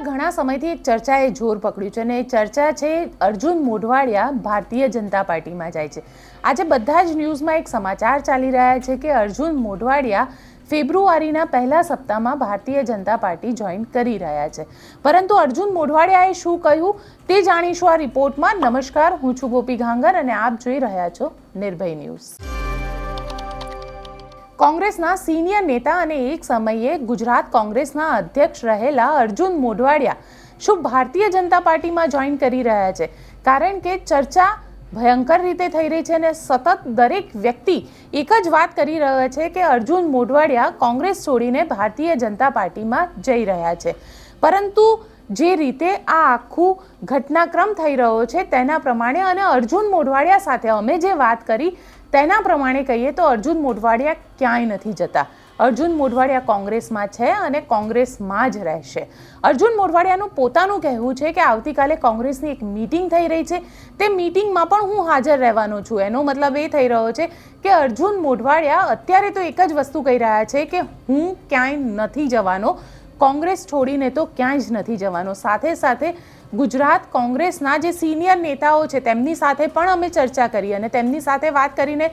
છેલ્લા ઘણા સમયથી એક ચર્ચાએ જોર પકડ્યું છે અને એ ચર્ચા છે અર્જુન મોઢવાડિયા ભારતીય જનતા પાર્ટીમાં જાય છે. આજે બધા જ ન્યૂઝમાં એક સમાચાર ચાલી રહ્યા છે કે અર્જુન મોઢવાડિયા ફેબ્રુઆરીના પહેલા સપ્તાહમાં ભારતીય જનતા પાર્ટી જોઈન કરી રહ્યા છે. પરંતુ અર્જુન મોઢવાડિયાએ શું કહ્યું તે જાણીશું આ રિપોર્ટમાં. નમસ્કાર, હું છું ગોપી ઘાંગર અને આપ જોઈ રહ્યા છો નિર્ભય ન્યૂઝ. કોંગ્રેસના સિનિયર નેતા અને એક સમયે ગુજરાત કોંગ્રેસના અધ્યક્ષ રહેલા અર્જુન મોઢવાડિયા શું ભારતીય જનતા પાર્ટીમાં જોઈન કરી રહ્યા છે. કારણ કે ચર્ચા ભયંકર રીતે થઈ રહી છે અને સતત દરેક વ્યક્તિ એક જ વાત કરી રહ્યો છે કે અર્જુન મોઢવાડિયા કોંગ્રેસ છોડીને ભારતીય જનતા પાર્ટીમાં જઈ રહ્યા છે. પરંતુ જે રીતે આ આખું ઘટનાક્રમ થઈ રહ્યો છે તેના પ્રમાણે અને અર્જુન મોઢવાડિયા સાથે અમે જે વાત કરી તેના પ્રમાણે કહીએ તો અર્જુન મોઢવાડિયા ક્યાંય નથી જતા. અર્જુન મોઢવાડિયા કોંગ્રેસમાં છે અને કોંગ્રેસમાં જ રહેશે. અર્જુન મોઢવાડિયાનું પોતાનું કહેવું છે કે આવતીકાલે કોંગ્રેસની એક મીટિંગ થઈ રહી છે. તે મીટિંગમાં પણ હું હાજર રહેવાનો છું. એનો મતલબ એ થઈ રહ્યો છે કે અર્જુન મોઢવાડિયા અત્યારે તો એક જ વસ્તુ કહી રહ્યા છે કે હું ક્યાંય નથી જવાનો. કોંગ્રેસ છોડીને તો ક્યાંય જ નથી જવાનો. સાથે સાથે ગુજરાત કોંગ્રેસના જે સિનિયર નેતાઓ છે, તેમની સાથે પણ અમે ચર્ચા કરી અને તેમની સાથે વાત કરીને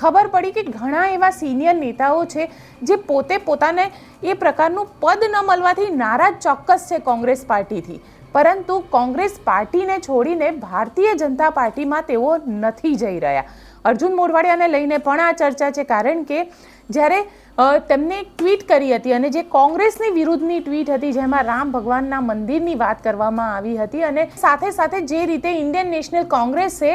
ખબર પડી કે ઘણા એવા સિનિયર નેતાઓ છે, જે પોતે પોતાને એ પ્રકારનું પદ ન મળવાથી નારાજ ચોક્કસ છે કોંગ્રેસ પાર્ટીથી. પરંતુ કોંગ્રેસ પાર્ટીને છોડીને ભારતીય જનતા પાર્ટીમાં તેઓ નથી જઈ રહ્યા. અર્જુન મોઢવાડિયાને લઈને પણ આ ચર્ચા છે, કારણ કે જ્યારે તેમને એક ટ્વીટ કરી હતી અને જે કોંગ્રેસની વિરુદ્ધની ટ્વીટ હતી, જેમાં રામ ભગવાનના મંદિરની વાત કરવામાં આવી હતી અને સાથે સાથે જે રીતે ઇન્ડિયન નેશનલ કોંગ્રેસે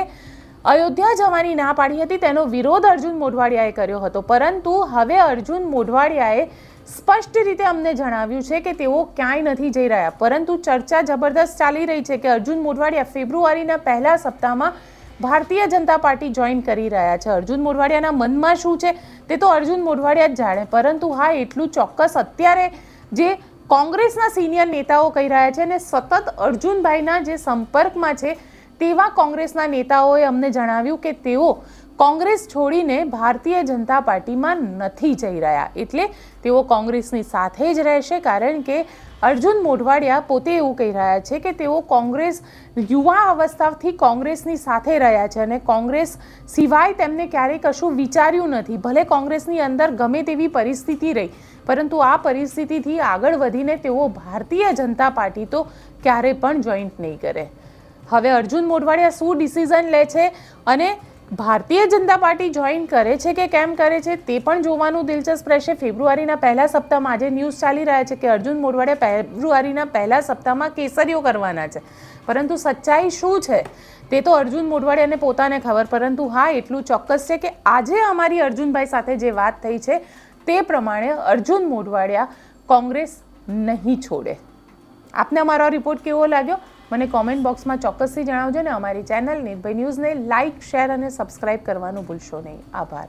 અયોધ્યા જવાની ના પાડી હતી, તેનો વિરોધ અર્જુન મોઢવાડિયાએ કર્યો હતો. પરંતુ હવે અર્જુન મોઢવાડિયાએ સ્પષ્ટ રીતે અમને જણાવ્યું છે કે તેઓ ક્યાંય નથી જઈ રહ્યા, પરંતુ ચર્ચા જબરદસ્ત ચાલી રહી છે કે અર્જુન મોઢવાડિયા ફેબ્રુઆરીના પહેલા સપ્તાહમાં ભારતીય જનતા પાર્ટી જોઈન કરી રહ્યા છે. અર્જુન મોઢવાડિયાના મનમાં શું છે તે તો અર્જુન મોઢવાડિયા જ જાણે, પરંતુ હા, એટલું ચોક્કસ અત્યારે જે કોંગ્રેસના સિનિયર નેતાઓ કહી રહ્યા છે અને સતત અર્જુનભાઈના જે સંપર્કમાં છે, તેવા કોંગ્રેસના નેતાઓએ અમને જણાવ્યું કે તેઓ કોંગ્રેસ છોડીને ભારતીય જનતા પાર્ટીમાં નથી જઈ રહ્યા. એટલે તેઓ કોંગ્રેસની સાથે જ રહેશે કારણ કે અર્જુન મોઢવાડિયા પોતે એવું કહી રહ્યા છે કે તેઓ કોંગ્રેસ યુવા અવસ્થાથી કોંગ્રેસની સાથે રહ્યા છે અને કોંગ્રેસ સિવાય તેમને ક્યારેય કશું વિચાર્યું નથી. ભલે કોંગ્રેસની અંદર ગમે તેવી પરિસ્થિતિ રહી, પરંતુ આ પરિસ્થિતિથી આગળ વધીને તેઓ ભારતીય જનતા પાર્ટી તો ક્યારે પણ જોઈન્ટ નહીં કરે. હવે અર્જુન મોઢવાડિયા શું ડિસિઝન લે છે અને ભારતીય જનતા પાર્ટી જોઈન કરે છે કે કેમ કરે છે તે પણ જોવાનું દિલચસ્પ રહેશે. ફેબ્રુઆરીના પહેલા સપ્તાહમાં આજે ન્યૂઝ ચાલી રહ્યા છે કે અર્જુન મોઢવાડિયા ફેબ્રુઆરીના પહેલા સપ્તાહમાં કેસરીઓ કરવાના છે. પરંતુ સચ્ચાઈ શું છે? તે તો અર્જુન મોઢવાડિયાને પોતાને ખબર, પરંતુ હા, એટલું ચોક્કસ છે કે આજે અમારી અર્જુનભાઈ સાથે જે વાત થઈ છે તે પ્રમાણે અર્જુન મોઢવાડિયા કોંગ્રેસ નહીં છોડે. આપને અમારો રિપોર્ટ કેવો લાગ્યો? મને કોમેન્ટ બોક્સમાં ચોક્કસથી જણાવજો ને અમારી ચેનલ નિર્ભય ન્યૂઝને લાઇક શેર અને સબસ્ક્રાઇબ કરવાનું ભૂલશો નહીં. આભાર.